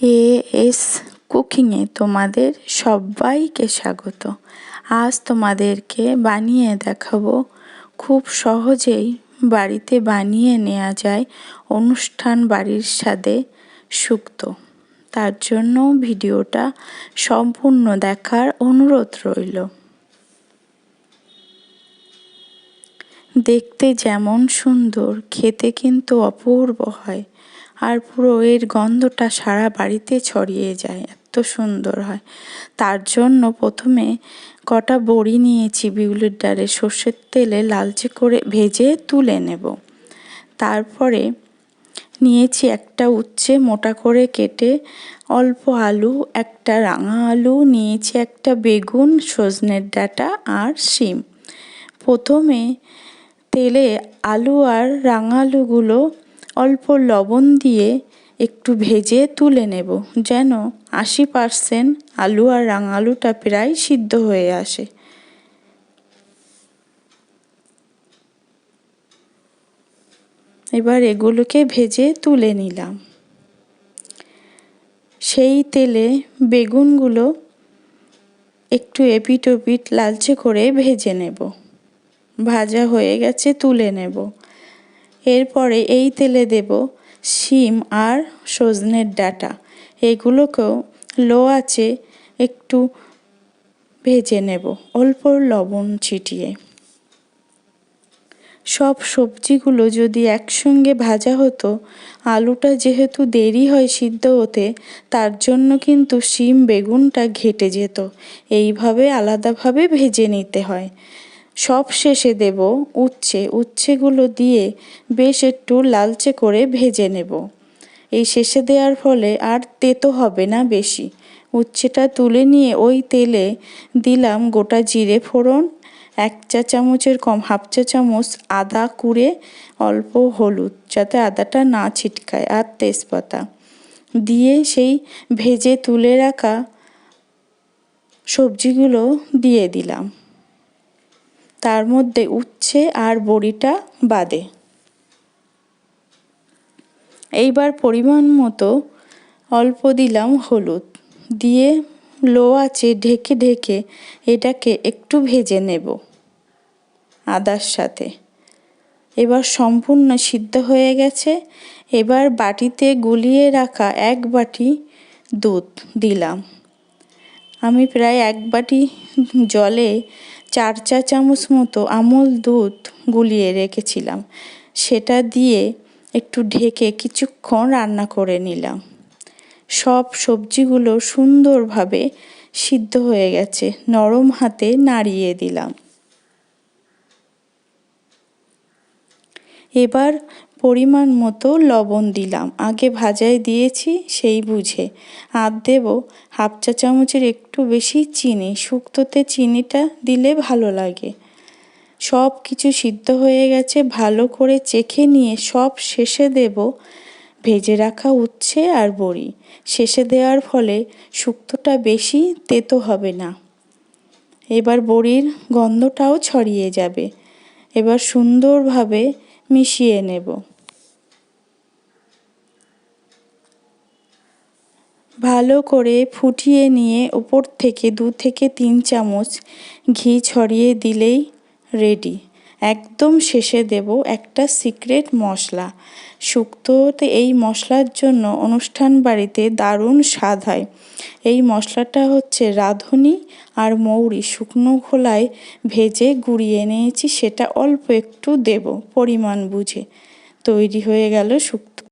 A S কুকিংয়ে তোমাদের সবাইকে স্বাগত। আজ তোমাদেরকে বানিয়ে দেখাবো। খুব সহজেই বাড়িতে বানিয়ে নেওয়া যায় অনুষ্ঠান বাড়ির স্বাদে সুক্ত। তার জন্য ভিডিওটা সম্পূর্ণ দেখার অনুরোধ রইল। দেখতে যেমন সুন্দর, খেতে কিন্তু অপূর্ব হয়। আর পুরো এর গন্ধটা সারা বাড়িতে ছড়িয়ে যায়, এত সুন্দর হয়। তার জন্য প্রথমে কটা বড়ি নিয়েছি বিউলির ডালে, সর্ষের তেলে লালচে করে ভেজে তুলে নেব। তারপরে নিয়েছি একটা উচ্ছে মোটা করে কেটে অল্প আলু, একটা রাঙা আলু, নিয়েছি একটা বেগুন, সজনের ডাটা আর শিম। প্রথমে তেলে আলু আর রাঙা আলুগুলো অল্প লবণ দিয়ে একটু ভেজে তুলে নেব, যেন আশি পারসেন্ট আলু আর রাঙা আলুটা প্রায় সিদ্ধ হয়ে আসে। এবার এগুলোকে ভেজে তুলে নিলাম। সেই তেলে বেগুনগুলো একটু এপিট ওপিট লালচে করে ভেজে নেব। ভাজা হয়ে গেছে তুলে নেব। এরপরে এই তেলে দেব শিম আর সজনের ডাটা। এগুলোকেও লো আছে একটু ভেজে নেব, অল্প লবণ ছিটিয়ে। সব সবজিগুলো যদি একসঙ্গে ভাজা হতো, আলুটা যেহেতু দেরি হয় সিদ্ধ হতে, তার জন্য কিন্তু শিম, বেগুনটা ঘেটে যেত। এইভাবে আলাদাভাবে ভেজে নিতে হয়। সব শেষে দেব উচ্ছে, উচ্ছেগুলো দিয়ে বেশ একটু লালচে করে ভেজে নেব। এই শেষে দেওয়ার ফলে আর তেতো হবে না বেশি। উচ্ছেটা তুলে নিয়ে ওই তেলে দিলাম গোটা জিরে ফোড়ন, এক চা চামচের কম, হাফ চা চামচ আদা কুড়ে, অল্প হলুদ, যাতে আদাটা না ছিটকায়, আর তেজপাতা দিয়ে সেই ভেজে তুলে রাখা সবজিগুলো দিয়ে দিলাম। তার মধ্যে উচ্ছে আর বড়িটা বাদে। এইবার পরিমাণ মতো অল্প দিলাম হলুদ। দিয়ে লো আছে ঢেকে ঢেকে এটাকে একটু ভেজে নেব আদার সাথে। এবার সম্পূর্ণ সিদ্ধ হয়ে গেছে। এবার বাটিতে গুলিয়ে রাখা এক বাটি দুধ দিলাম। আমি প্রায় এক বাটি জলে চার চা চামচ মতো আমল দুধ গুলিয়ে রেখেছিলাম। সেটা দিয়ে একটু ঢেকে কিছুক্ষণ রান্না করে নিলাম। সব সবজিগুলো সুন্দরভাবে সিদ্ধ হয়ে গেছে, নরম হাতে নাড়িয়ে দিলাম। এবার পরিমাণ মতো লবণ দিলাম। আগে ভাজায় দিয়েছি সেই বুঝে। আর দেব হাফ চা চামচের একটু বেশি চিনি, শুক্তোতে চিনিটা দিলে ভালো লাগে। সব কিছু সিদ্ধ হয়ে গেছে, ভালো করে চেখে নিয়ে সব শেষে দেব ভেজে রাখা উচ্ছে আর বড়ি। শেষে দেওয়ার ফলে শুক্তোটা বেশি তেতো হবে না। এবার বড়ির গন্ধটাও ছড়িয়ে যাবে। এবার সুন্দরভাবে মিশিয়ে নেব। ভালো করে ফুটিয়ে নিয়ে ওপর থেকে দু থেকে তিন চামচ ঘি ছড়িয়ে দিলেই রেডি একদম শেষে দেব একটা সিক্রেট মশলা। শুক্তোতে এই মশলার জন্য অনুষ্ঠান বাড়িতে দারুণ স্বাদ হয়। এই মশলাটা হচ্ছে রাঁধুনি আর মৌরি শুকনো খোলায় ভেজে গুঁড়িয়ে নিয়েছি সেটা অল্প একটু দেব, পরিমাণ বুঝে। তৈরি হয়ে গেল শুক্তো।